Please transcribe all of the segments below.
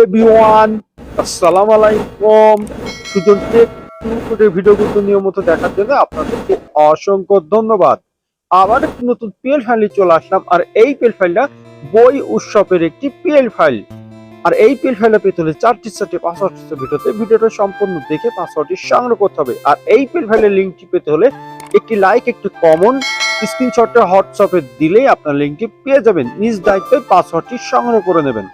Everyone, আসসালামু আলাইকুম। Sujan take ভিডিওগুলো নিয়মিত দেখার জন্য আপনাদেরকে অসংখ্য ধন্যবাদ। আবার একটি নতুন পিএল ফাইলে চলে আসলাম, আর এই পিএল ফাইলটা বই উৎসবের একটি পিএল ফাইল আর এই পিএল ফাইলটা পেতে হলে চারটি চারটি পাসওয়ার্ড ভিডিওতে ভিডিওটা সম্পূর্ণ দেখে পাসওয়ার্ডটি সংগ্রহ করতে হবে। আর এই পিএল ফাইলের লিঙ্কটি পেতে হলে একটি লাইক একটি কমন স্ক্রিনশটটা হোয়াটসঅ্যাপে দিলেই আপনার লিঙ্কটি পেয়ে যাবেন। নিজ দায়িত্বে পাসওয়ার্ডটি সংগ্রহ করে নেবেন।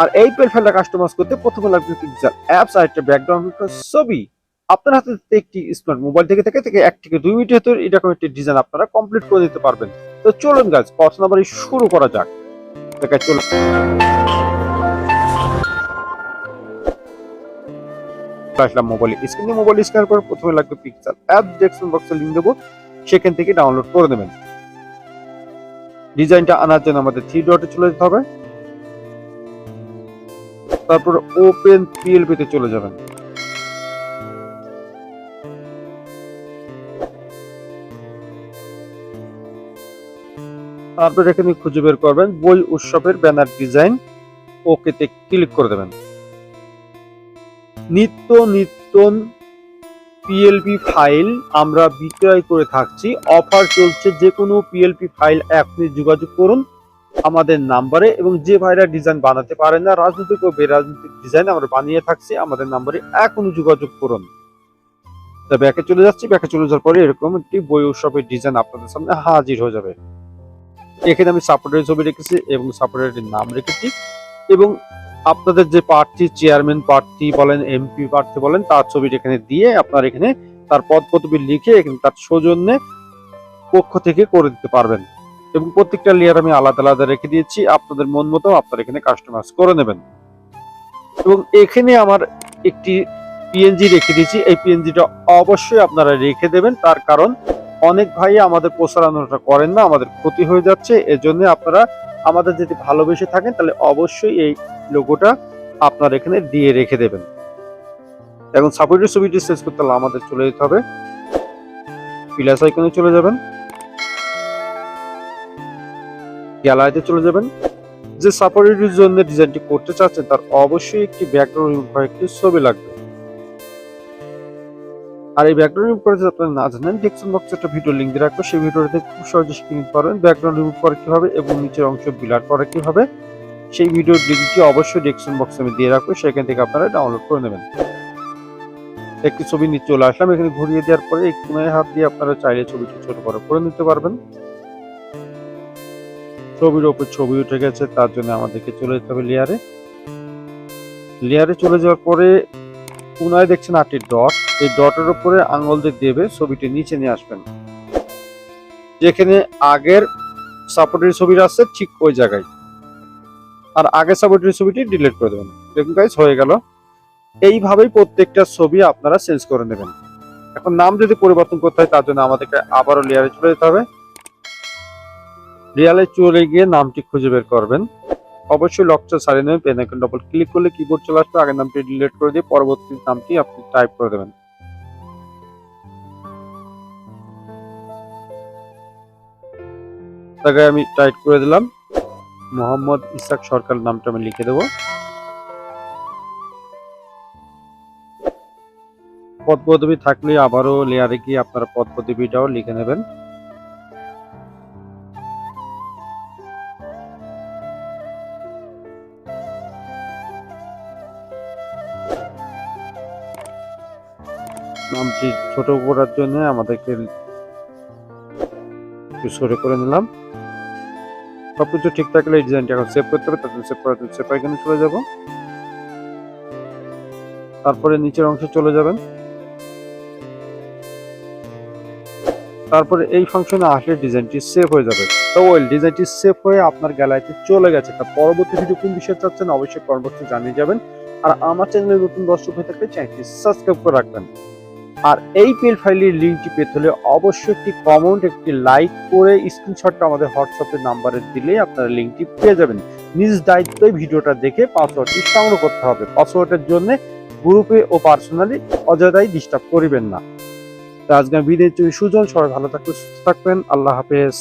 আর এই পেল ফাইলটা কাস্টমাইজ করতে প্রথমে লাগবে পিক্সেল অ্যাপস আর একটা ব্যাকগ্রাউন্ড ছবি। আপনার হাতে একটি স্মার্ট মোবাইল থেকে থেকে থেকে এক থেকে দুই মিনিটের ভিতরে এরকম একটি ডিজাইন আপনারা কমপ্লিট করে দিতে পারবেন। তো চলুন গাছ কথা শুরু করা যাক। চলুন। আসলাম মোবাইল স্ক্রিনে মোবাইল স্ক্যান করে প্রথমে লাগবে পিক্সেল অ্যাপ ডেসক্রিপশন বক্সে লিংক দেবো। সেখান থেকে ডাউনলোড করে নেবেন ডিজাইনটা আনার জন্য আমাদের থ্রি ডটে চলে যেতে হবে। তারপর ওপেন পিএলপি তে চলে যাবেন। তারপর এখানে খুঁজে বের করবেন, বই উৎসবের ব্যানার ডিজাইন ওকেতে ক্লিক করে দেবেন। নিত্য নিত্যন পিএলপি ফাইল আমরা বিক্রয় করে থাকছি। অফার চলছে যে কোনো পিএলপি ফাইল এখনই যোগাযোগ করুন। আমাদের নাম্বারে এবং যে ভাইরা ডিজাইন বানাতে পারেন না, রাজনৈতিক ও বেরাজনৈতিক ডিজাইন আমরা বানিয়ে থাকছি, আমাদের নাম্বারে এখনই যোগাযোগ করুন। তা ব্যাকে চলে যাচ্ছি, ব্যাকে চলে যাওয়ার পরে এরকম একটি বই উৎসবের ডিজাইন আপনাদের সামনে হাজির হয়ে যাবে। এখানে আমি সাপোর্টের ছবি রেখেছি এবং সাপোর্টের নাম রেখেছি এবং আপনাদের যে প্রার্থী চেয়ারম্যান প্রার্থী বলেন এমপি প্রার্থী বলেন, তার ছবিটা এখানে দিয়ে আপনার এখানে তার পদ লিখে এখানে তার সৌজন্যে পক্ষ থেকে করে দিতে পারবেন। এবং প্রত্যেকটা লেয়ার আমি আলাদা আলাদা রেখে দিয়েছি। আপনাদের মন মতো আপনারা এখানে কাস্টমাইজ করে নেবেন। এবং এখানে আমার একটি পিএনজি রেখে দিয়েছি। এই পিএনজিটা অবশ্যই আপনারা রেখে দেবেন। তার কারণ অনেক ভাই আমাদের প্রচারণাটা করেন না, আমাদের ক্ষতি হয়ে যাচ্ছে। এজন্য আপনারা আমাদের যদি ভালোবেসে থাকেন, তাহলে অবশ্যই এই লোগোটা আপনার এখানে দিয়ে রেখে দেবেন। এখন সাপোর্টের ছবিটি শেষ করতে হলে আমাদের চলে যেতে হবে। প্লাস আইকনে চলে যাবেন। গ্যালারিতে চলে যাবেন। যে সাপোর্টের জন্য ডিজাইনটি করতে চাচ্ছেন, তার অবশ্যই একটি ব্যাকগ্রাউন্ড একটি ছবি লাগবে। আর এই ব্যাকগ্রাউন্ড রিমুভ যদি আপনারা না জানেন ডেসক্রিপশন বক্সে একটা ভিডিও লিংক দিয়ে রাখব। সেই ভিডিওটাতে খুব সহজে শিখে নিতে পারবেন ব্যাকগ্রাউন্ড রিমুভ করা কীভাবে এবং নিচের অংশ বিলার করা কীভাবে সেই ভিডিওর লিঙ্কটি অবশ্যই ডেসক্রিপশন বক্সে আমি দিয়ে রাখব। সেখান থেকে আপনারা ডাউনলোড করে নেবেন। একটি ছবি নিয়ে চলে আসলাম। এখানে ঘুরিয়ে দেওয়ার পরে কোনায় হাত দিয়ে আপনারা চাইলে ছবিটি ছোট বড় করে নিতে পারবেন। ছবির ওপর ছবি উঠে গেছে, তার জন্য আমাদেরকে চলে যেতে হবে লেয়ারে লেয়ারে চলে যাওয়ার পরে কোনায় দেখছেন আটটি ডট এই ডটের উপরে আঙ্গুল দিয়ে দেবে, ছবিটি নিচে নিয়ে আসবেন। যেখানে আগের সাপোর্টের ছবিটা আছে ঠিক ওই জায়গায়। আর আগের সাপোর্টের ছবিটি ডিলিট করে দেবেন। দেখুন গাইজ হয়ে গেল। এইভাবেই প্রত্যেকটা ছবি আপনারা চেঞ্জ করে নেবেন। এখন নাম যদি পরিবর্তন করতে হয়, তার জন্য আমাদেরকে আবারও লেয়ারে চলে যেতে হবে। রিয়ালে চলে গিয়ে নামটি খুঁজে বের করবেন। অবশ্যই লকটা সারিয়ে নেবেন পেন আইকন ডবল ক্লিক করলে কিবোর্ড চলে আসবে, আগের নামটি ডিলিট করে দিয়ে পরবর্তী নামটি আপনি টাইপ করে দেবেন। জায়গায় আমি টাইপ করে দিলাম, মোহাম্মদ ইসাক সরকার নামটা আমি লিখে দেবো। পদ থাকলে আবারও লেয়ারে গিয়ে আপনারা পদ পদবিটাও লিখে নেবেন। নামটি ছোট করার জন্য আমাদেরকে একটু ছোট করে নিলাম। সবকিছু ঠিক থাকলে এই ডিজাইনটা এখন সেভ করতে হবে, তারপরে সেভ করার জন্য সেভ এখানে চলে যাব। তারপরে নিচের অংশে চলে যাবেন। তারপরে এই ফাংশনে আসলে ডিজাইনটি সেভ হয়ে যাবে। তো ওয়েল ডিজাইনটি সেভ হয়ে আপনার গ্যালারিতে চলে গেছে। তার পরবর্তী ভিডিও কোন বিষয়ে চাচ্ছেন অবশ্যই কমেন্ট বক্সে জানিয়ে যাবেন। আর আমার চ্যানেলে নতুন দর্শক হয়ে থাকলে চ্যানেলটি সাবস্ক্রাইব করে রাখবেন। আর এই পিএল ফাইলের লিঙ্কটি পেতে হলে অবশ্যই একটি কমেন্ট একটি লাইক করে স্ক্রিনশটটা আমাদের হোয়াটসঅ্যাপের নাম্বারে দিলেই আপনারা লিঙ্কটি পেয়ে যাবেন। নিজ দায়িত্বে ভিডিওটা দেখে পাসওয়ার্ডটি সংগ্রহ করতে হবে। পাসওয়ার্ডের জন্য গ্রুপে ও পার্সোনালি অযথাই ডিস্টার্ব করিবেন না। তো আজকে বিদেশ সুজন, সবাই ভালো থাকবেন, সুস্থ থাকবেন, আল্লাহ হাফেজ।